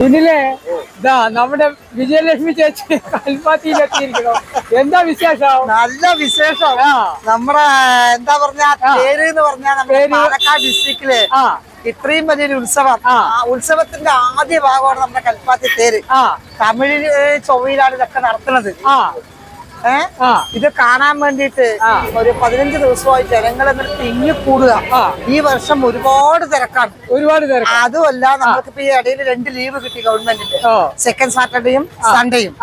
ഇതിലെ ഇതാ നമ്മുടെ വിജയലക്ഷ്മി ചേച്ചി കൽപ്പാത്തിയിലെത്തിയിരിക്കണം എന്താ വിശേഷം? നല്ല വിശേഷം. നമ്മുടെ എന്താ പറഞ്ഞ പേര് എന്ന് പറഞ്ഞാൽ. പാലക്കാട് ഡിസ്ട്രിക്റ്റിൽ ഇത്രയും വലിയൊരു ഉത്സവം. ഉത്സവത്തിന്റെ ആദ്യ ഭാഗമാണ് നമ്മുടെ കൽപ്പാത്തി തേര്. ആ. തമിഴിൽ ചൊവ്വയിലാണ് ഇതൊക്കെ നടത്തുന്നത്. ഇത് കാണാൻ വേണ്ടിട്ട് ഒരു പതിനഞ്ച് ദിവസമായി ജനങ്ങൾ എന്നിട്ട് തിങ്ങി കൂടുക. ഈ വർഷം ഒരുപാട് തിരക്കാണ്. ഒരുപാട് തിരക്ക് അതുമല്ല നമുക്കിപ്പോ ഈ ഇടയിൽ രണ്ട് ലീവ് കിട്ടി ഗവൺമെന്റിന്റെ സെക്കൻഡ് സാറ്റർഡേയും സൺഡേയും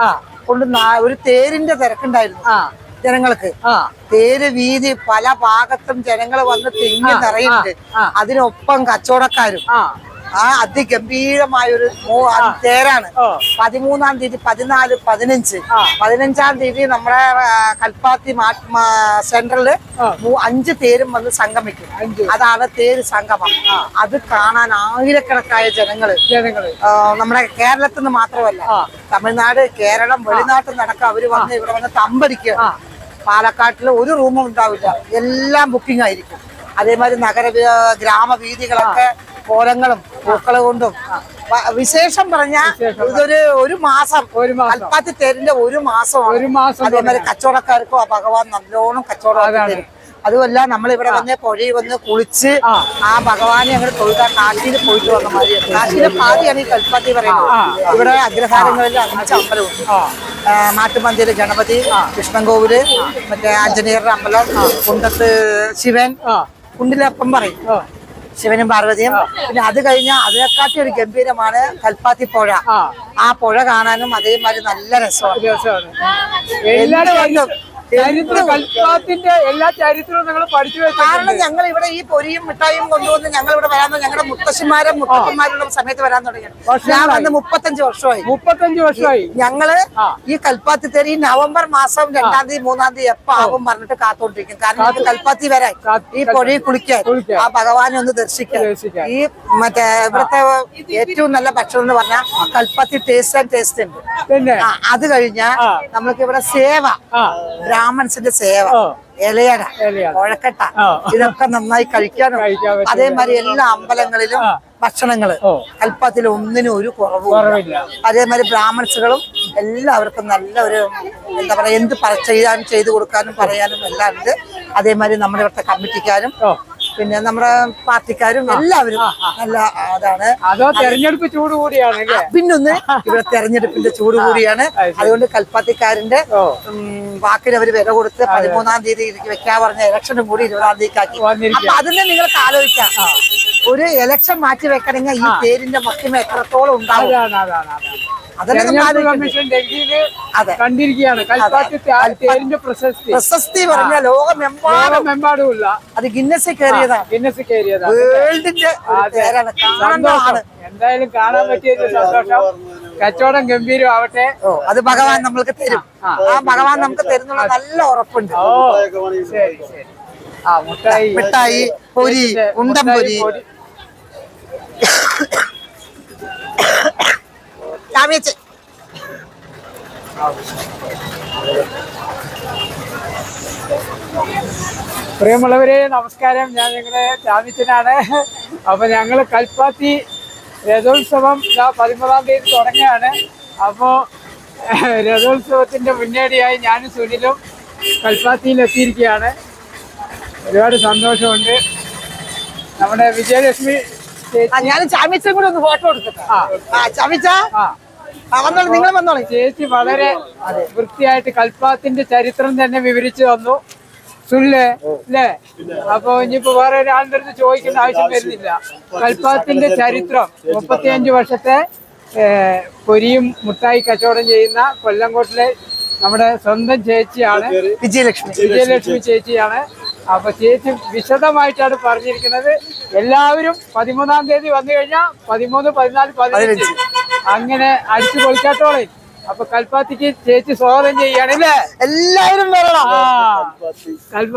കൊണ്ട് ഒരു തേരിന്റെ തിരക്കുണ്ടായിരുന്നു ജനങ്ങൾക്ക്. തേര് വീതി പല ഭാഗത്തും ജനങ്ങൾ വന്ന് തിങ്ങി നിറയുന്നുണ്ട്. അതിനൊപ്പം കച്ചവടക്കാരും. ആ അതിഗംഭീരമായ ഒരു തേരാണ്. പതിമൂന്നാം തീയതി പതിനാല് പതിനഞ്ച്. പതിനഞ്ചാം തീയതി നമ്മുടെ കൽപ്പാത്തി മൂ- അഞ്ച് തേരും വന്ന് സംഗമിക്കും. അതാണ് തേര് സംഗമം. അത് കാണാൻ ആയിരക്കണക്കായ ജനങ്ങൾ. നമ്മുടെ കേരളത്തിൽ നിന്ന് മാത്രമല്ല. തമിഴ്നാട് കേരളം വെളിനാട്ടിൽ നടക്കാം. അവർ വന്ന് ഇവിടെ വന്ന് തമ്പടിക്കുക. പാലക്കാട്ടിൽ ഒരു റൂമും ഉണ്ടാവില്ല. എല്ലാം ബുക്കിംഗ് ആയിരിക്കും. അതേമാതിരി നഗര ഗ്രാമവീതികളൊക്കെ കോലങ്ങളും പൂക്കൾ കൊണ്ടും വിശേഷം പറഞ്ഞ. ഇതൊരു ഒരു മാസം ഒരു മാസം. തേരിന്റെ ഒരു മാസം ഒരു മാസം അതേമാതിരി കച്ചവടക്കാർക്കും ആ ഭഗവാൻ നല്ലോണം കച്ചവടം. തരും. അതുമല്ല നമ്മൾ ഇവിടെ വന്ന് പുഴയിൽ വന്ന് കുളിച്ച് ആ. ഭഗവാനെ ഞങ്ങൾ തൊഴുതാ കാശിയിൽ പോയിട്ട് വന്ന മാതിരി. കാശിയിലെ പാതിയാണ് ഈ കൽപ്പാത്തി പറയുന്നത്. ഇവിടെ അഗ്രഹാരങ്ങളിൽ അഞ്ച് അമ്പലമുണ്ട് മാട്ടുമന്തിയിലെ ഗണപതി കൃഷ്ണൻകോവിൽ മറ്റേ ആഞ്ജനേയരുടെ അമ്പലം കുണ്ടത്ത് ശിവൻ കുണ്ടിലപ്പം പറയും. ശിവനും പാർവതിയും. പിന്നെ അത് കഴിഞ്ഞാൽ അതിനെക്കാട്ടി ഒരു ഗംഭീരമാണ് കൽപ്പാത്തി പുഴ. ആ. പുഴ കാണാനും അതേമാതിരി നല്ല രസമാണ്. ചരിത്രം കൽപ്പാത്തിന്റെ എല്ലാ ചരിത്രവും ഞങ്ങൾ പഠിച്ചു കാരണം ഞങ്ങൾ ഇവിടെ ഈ പൊരിയും മിഠായും കൊണ്ടുവന്ന് ഞങ്ങൾ ഇവിടെ വരാൻ ഞങ്ങളുടെ മുത്തശ്ശിമാരും മുത്തപ്പന്മാരുടെ സമയത്ത് വരാൻ തുടങ്ങി. ഞാൻ വന്ന് മുപ്പത്തഞ്ച് വർഷമായി. മുപ്പത്തഞ്ച് വർഷമായി. ഞങ്ങൾ ഈ കൽപ്പാത്തി തേര് ഈ നവംബർ മാസം രണ്ടാം തീയതി മൂന്നാം തീയതി എപ്പോ ആകും പറഞ്ഞിട്ട് കാത്തോണ്ടിരിക്കും. കാരണം ഞങ്ങൾക്ക് കൽപ്പാത്തി വരാൻ ഈ പുഴയിൽ കുളിക്കാൻ. ആ ഭഗവാനെ ഒന്ന് ദർശിക്കാൻ. ഈ മറ്റേ ഇവിടുത്തെ ഏറ്റവും നല്ല ഭക്ഷണം എന്ന് പറഞ്ഞാൽ കൽപ്പാത്തി ടേസ്റ്റ് ആൻഡ് ടേസ്റ്റ് ഉണ്ട്. അത് കഴിഞ്ഞാ നമ്മൾക്ക് ഇവിടെ സേവ ബ്രാഹ്മൺസിന്റെ സേവ. ഇലയട. കൊഴക്കട്ട ഇതൊക്കെ നന്നായി കഴിക്കാനും. അതേമാതിരി എല്ലാ അമ്പലങ്ങളിലും. ഭക്ഷണങ്ങൾ. കൽപ്പത്തിൽ ഒന്നിനും ഒരു കുറവും കുറവില്ല. അതേമാതിരി ബ്രാഹ്മൺസുകളും എല്ലാവർക്കും നല്ല ഒരു എന്താ പറയാ എന്ത് ചെയ്യാനും ചെയ്തു കൊടുക്കാനും പറയാനും എല്ലാം ഉണ്ട്. അതേമാതിരി നമ്മുടെ ഇവിടുത്തെ കമ്മിറ്റിക്കാരും പിന്നെ നമ്മുടെ പാർട്ടിക്കാരും എല്ലാവരും നല്ല അതാണ്. അതോ തെരഞ്ഞെടുപ്പ് ചൂട് കൂടിയാണ് പിന്നൊന്ന് ഇവിടെ തെരഞ്ഞെടുപ്പിന്റെ ചൂട് കൂടിയാണ്. അതുകൊണ്ട് കൽപ്പാത്തിക്കാരന്റെ അവർ വാക്കിന് അവർ വില കൊടുത്ത് പതിമൂന്നാം തീയതി വെക്കാൻ പറഞ്ഞ ഇലക്ഷനും കൂടി ഇരുപതാം തീയതി ആക്കി. അപ്പൊ അതിനെ നിങ്ങൾക്ക് ആലോചിക്കാം. ഒരു ഇലക്ഷൻ മാറ്റി വെക്കണമെങ്കിൽ ഈ പേരിന്റെ മഹിമ എത്രത്തോളം ഉണ്ടാവും? കമ്മീഷൻ ഡൽഹിയിൽ കണ്ടിരിക്കുകയാണ്. കൽപ്പാത്തി തേ- പ്രശസ്തി. പ്രശസ്തി പറഞ്ഞ ലോകമെമ്പാടുമില്ല അത് ഗിന്നസ് കയറിയതാണ്. ഗിന്നസ് കയറിയതാണ്. വേൾഡിന്റെ ഒരു അതെ. പേരാണ്. കാണേണ്ടതാണ് സന്തോഷം എന്തായാലും കാണാൻ പറ്റിയത് സന്തോഷം. കച്ചവടം ഗംഭീരം ആവട്ടെ. ഓ അത് ഭഗവാൻ നമ്മൾക്ക് തരും. ആ. ഭഗവാൻ നമുക്ക് തരുന്നുള്ള നല്ല ഉറപ്പുണ്ട്. ഓ ശരി ശരി. ആ മുട്ടായി. മിഠായി പൊരി ഇതിന്റെ മുട്ടായി, പ്രിയമുള്ളവരെ നമസ്കാരം. ഞാൻ നിങ്ങളുടെ ചാമിച്ചനാണ് അപ്പൊ ഞങ്ങൾ കൽപ്പാത്തി രഥോത്സവം പതിമൂന്നാം തീയതി തുടങ്ങുകയാണ്. അപ്പോൾ രഥോത്സവത്തിന്റെ മുന്നേടിയായി ഞാനും സുനിലും കൽപ്പാത്തിയിൽ എത്തിയിരിക്കുകയാണ്. ഒരുപാട് സന്തോഷമുണ്ട്. നമ്മുടെ വിജയലക്ഷ്മി ഞാൻ ചാമിച്ചും കൂടെ ഒന്ന് ഫോട്ടോ എടുക്കട്ടെ. ആ. ചാമിച്ച? ആ. വന്നോളൂ നിങ്ങൾ വന്നോളൂ. ചേച്ചി വളരെ വൃത്തിയായിട്ട് കൽപ്പാത്തിന്റെ ചരിത്രം തന്നെ വിവരിച്ചു തന്നു. സുല്ലേ അല്ലേ അപ്പൊ ഇനിയിപ്പോ വേറെ ഒരാളുടെ അടുത്ത് ചോദിക്കേണ്ട ആവശ്യം വരുന്നില്ല. കൽപ്പാത്തിന്റെ ചരിത്രം മുപ്പത്തിയഞ്ച് വർഷത്തെ പൊരിയും മുട്ടായി കച്ചവടം ചെയ്യുന്ന കൊല്ലംകോട്ടിലെ നമ്മുടെ സ്വന്തം ചേച്ചിയാണ്. വിജയലക്ഷ്മി. വിജയലക്ഷ്മി ചേച്ചിയാണ്. അപ്പൊ ചേച്ചി വിശദമായിട്ടാണ് പറഞ്ഞിരിക്കുന്നത്. എല്ലാവരും പതിമൂന്നാം തീയതി വന്നു കഴിഞ്ഞാൽ പതിമൂന്ന് പതിനാല് പതിനഞ്ച്. അങ്ങനെ അടിച്ചു പൊളിക്കാത്തോളെ. അപ്പൊ കൽപ്പാത്തിക്ക് ചേച്ചി സ്വാഗതം ചെയ്യാണ് അല്ലേ? എല്ലാവരും വരണം. കൽപ്പാത്തി കൽപ്പാ